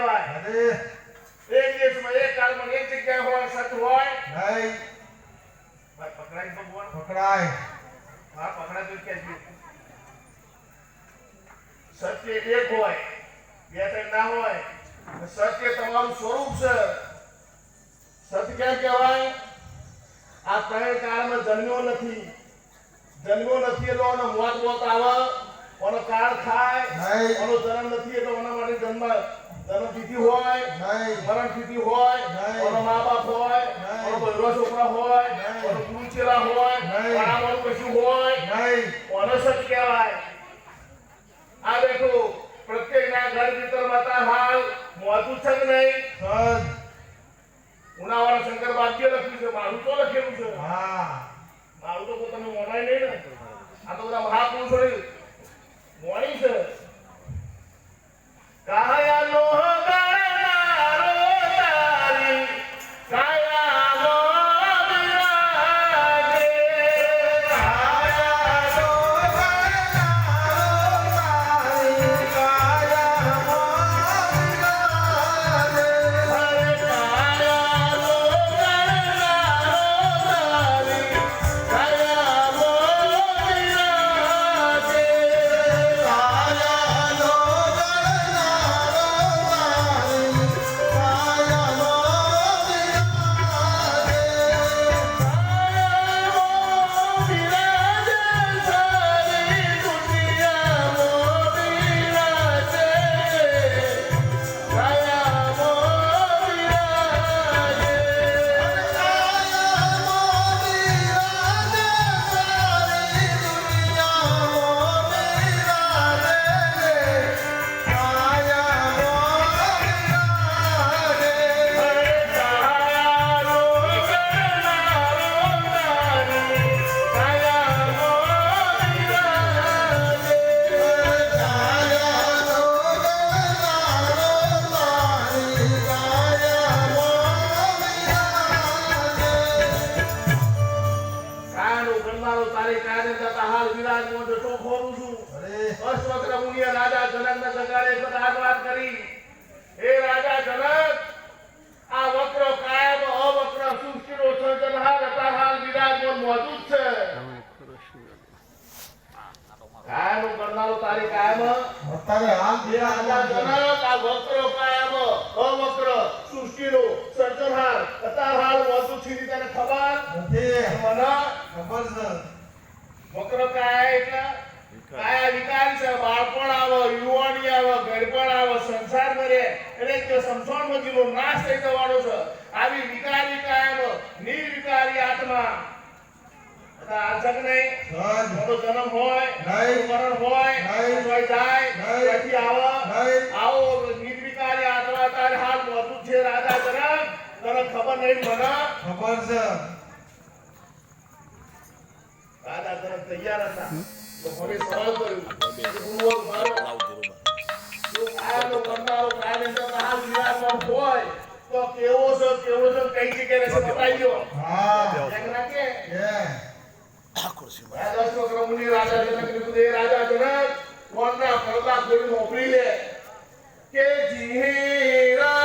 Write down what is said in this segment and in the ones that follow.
કહેવાય. અરે એક દેશમાં એક કાળમાં એક જગ્યાએ હોય સત્ય હોય. નહીં. પકડાય ભગવાન. પકડાય. હા પકડાય તો કે સત્ય એક હોય બે ત્રણ ના હોય સત્ય તમારું સ્વરૂપ છે. સત્ય કેમ કહેવાય? આ ત્રણ કાળમાં જન્મ્યો નથી. જન્મ્યો નથી એટલે ઓનો મોત મોત આવે. ઓનો કાળ થાય. ઓનો જન્મ નથી એટલે ઓના માટે જન્મ. જન્મ તિથિ હોય નહીં. મરણ તિથિ હોય નહીં. ઓનો મા બાપ હોય નહીં. ઓનો બૈરો છોકરા હોય નહીં. ઓનો ગુરુ ચેલા હોય નહીં. ભણાવવાનું કશું હોય નહીં. કોને સચ કહેવાય? આ બેઠું પ્રત્યેકના ઘર ભીતર માતા હાલ મોતું છે નહીં? સદ ઉનાવાળા શંકર બાપજીએ લખ્યું છે મારું તો લખેલું છે. હા. મારું તો તમે મોડાય નહીં ને. આ તો બધા મહાપુરુષો મોણી છે. Kaya Lohan. તારી કાને હાલ તો છું. મુનિએ રાજા આ જ કરી. હે રાજા જનક આ વક્ર કાયમ અવક્ર સૃષ્ટિનો સર્જનહાર અતારહાર વિરાજમાન મોજૂદ છે. કાયમ કરનારો તારી કાયમ. અત્યારે હાલ હે રાજા જનક આ વક્ર કાયમ અવક્ર સૃષ્ટિનો સર્જનહાર અતારહાર મોજૂદ છે. તને ખબર? નથી. મને ખબર છે? વક્ર કાયા એટલે? કાયા વિકારી છે. બાળપણ આવે યુવાની આવે ગળપણ આવે સંસાર મરે એટલે કે સંસારમાં જીવો નાશ થઈ જવાનો છે. આવી વિકારી કાયમ નિર્વિકારી આત્મા. એટલે નહીં. મોટો જન્મ હોય નહીં. મરણ હોય નહીં. કોઈ જાય નહીં. આવો. આવે નિર્વિકારી આત્મા તારે હાલ મોજૂદ છે રાજા તને ખબર નહીં મને? ખબર છે. તરફ તૈયાર હતા તો મને સવાલ કર્યું કે ગુરુઓ મારો જો કાયમનો કરનારો કાયમે જતા હાલ હોય તો કેવો છે કેવો છે કઈ જગ્યાએ છે બતાવી દો હા એક ના કે કે રાજા છોકરા મુનિ રાજા જનક કીધું એ રાજા જનક કોણના પડદા ખોલી નોકરી લે કે જીરો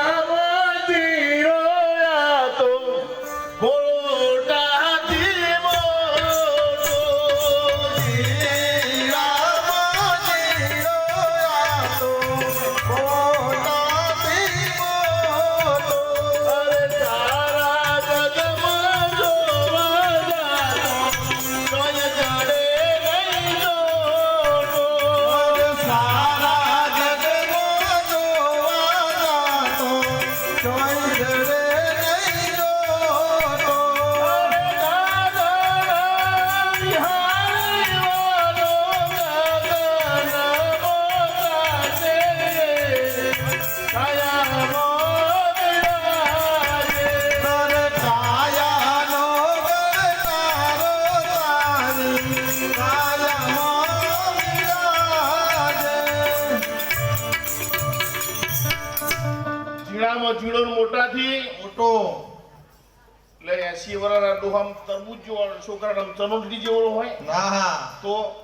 ને મોટાથી. મોટો. એટલે એસી વર્ષના ડોહામ તરબૂજ જેવો છોકરા ચનોટી જેવો હોય. ના તો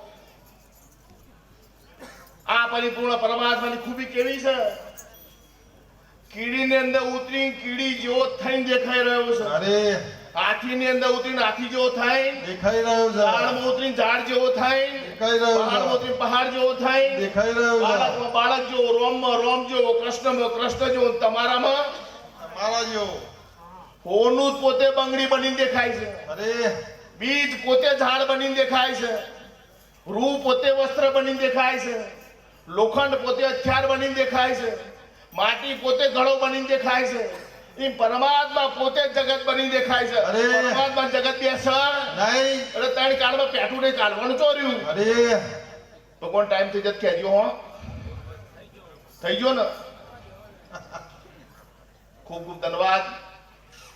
આ પરિપૂર્ણ પરમાત્માની ખૂબી કેવી છે? કીડીની અંદર ઉતરી કીડી જેવો થઈને દેખાઈ રહ્યો છે. અરે. હાથીની અંદર ઉતરીને હાથી જેવો થાય. દેખાઈ રહ્યો છે. ઝાડમાં ઉતરીને ઝાડ જેવો થાય. દેખાઈ રહ્યો પહાડમાં છે ઉતરીને પહાડ જેવો થાય. દેખાઈ રહ્યો છે. બાળકમાં બાળક જેવો રોમમાં રોમ જેવો કૃષ્ણમાં કૃષ્ણ જેવો તમારામાં મારા જેવો હોનું પોતે બંગડી બનીને દેખાય છે. અરે. બીજ પોતે ઝાડ બનીને દેખાય છે. રૂ પોતે વસ્ત્ર બનીને દેખાય છે. લોખંડ પોતે હથિયાર બનીને દેખાય છે. માટી પોતે ઘડો બનીને દેખાય છે. એમ પરમાત્મા પોતે જગત બની દેખાય છે. અરે! પરમાત્મા જગત બે છે નહીં. અરે ત્રણ કાળમાં પેટું નહીં કાઢવાનું ચોર્યું. અરે. ભગવાન ટાઈમ થઈ જત કહેજો હો. થઈ ગયો ને? ખૂબ ખૂબ ધન્યવાદ.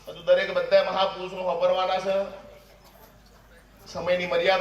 બધું દરેક બધા મહાપુરુષો વાપરવાના છે. સમયની મર્યાદા